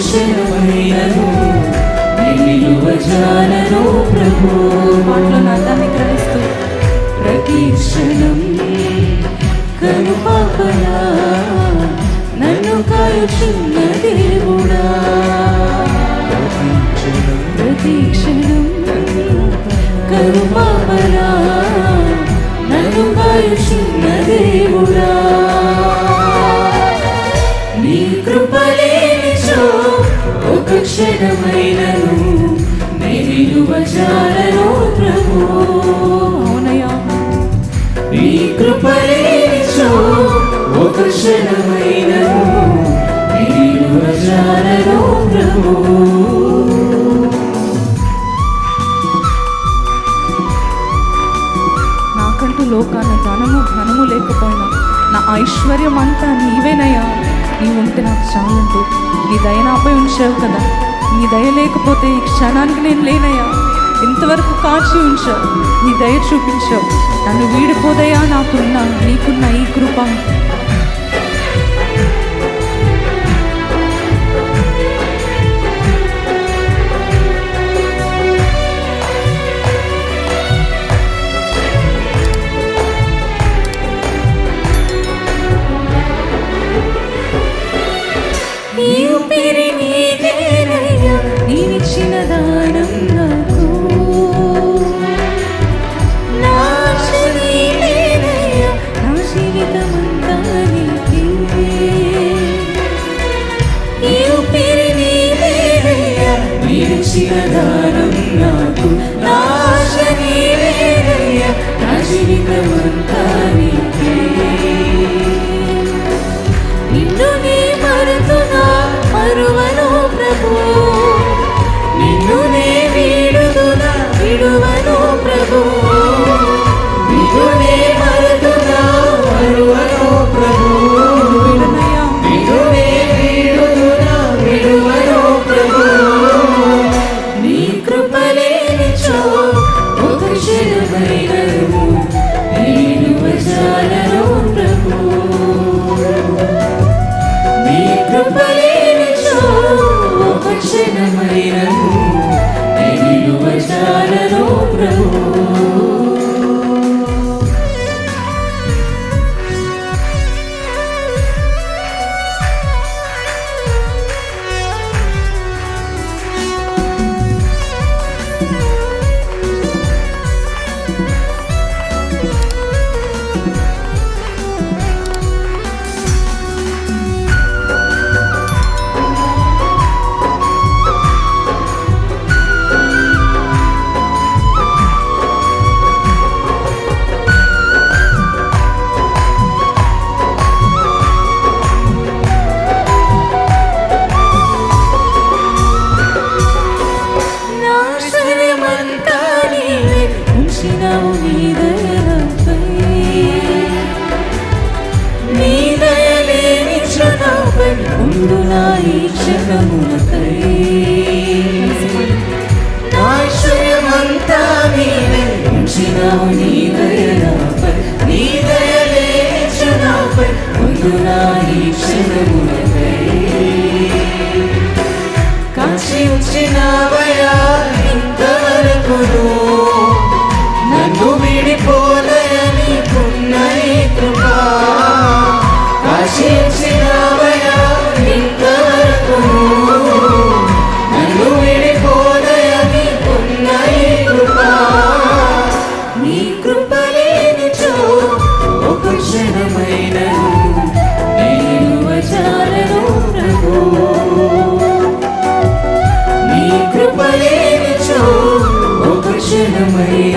క్షణమైనను. నిలువజాలను ప్రభు. మాటలో నా అర్థాన్ని గ్రహిస్తూ. ప్రతి క్షణం కనుపాపలా నన్ను కాయుచున్న ఒక క్షణమైనను ప్రభు. నాకంటూ లోకాన ధనము ధనము లేకపోయినా నా ఐశ్వర్యం అంతా నీవేనయ్యా. నీ ఉంటే నాకు చాలంటూ నీ దయ నాపై ఉంచావు కదా. నీ దయ లేకపోతే ఈ క్షణానికి నేను లేనయ్యా. ఇంతవరకు కాచి ఉంచావు నీ దయ చూపించావు. నన్ను వీడిపోదయా నాకున్న నీకున్న ఈ కృప. నీ ఊపిరి నీదేనయ్యా నీవిచ్చిన దానం నాకు. నా ఆశ నా జీవితమంతా నీకే. ఊపిరి నీవిచ్చిన దానం నాకు. నా నేను ప్రభు ఉండునా ఈ క్షణమునకై. నా ఐశ్వర్యమంతా నీవే ఉంచినావు నీ దయలపై నీ దయలేని క్షణంపై ఉండునా ఈ క్షణమునకై కాచి away.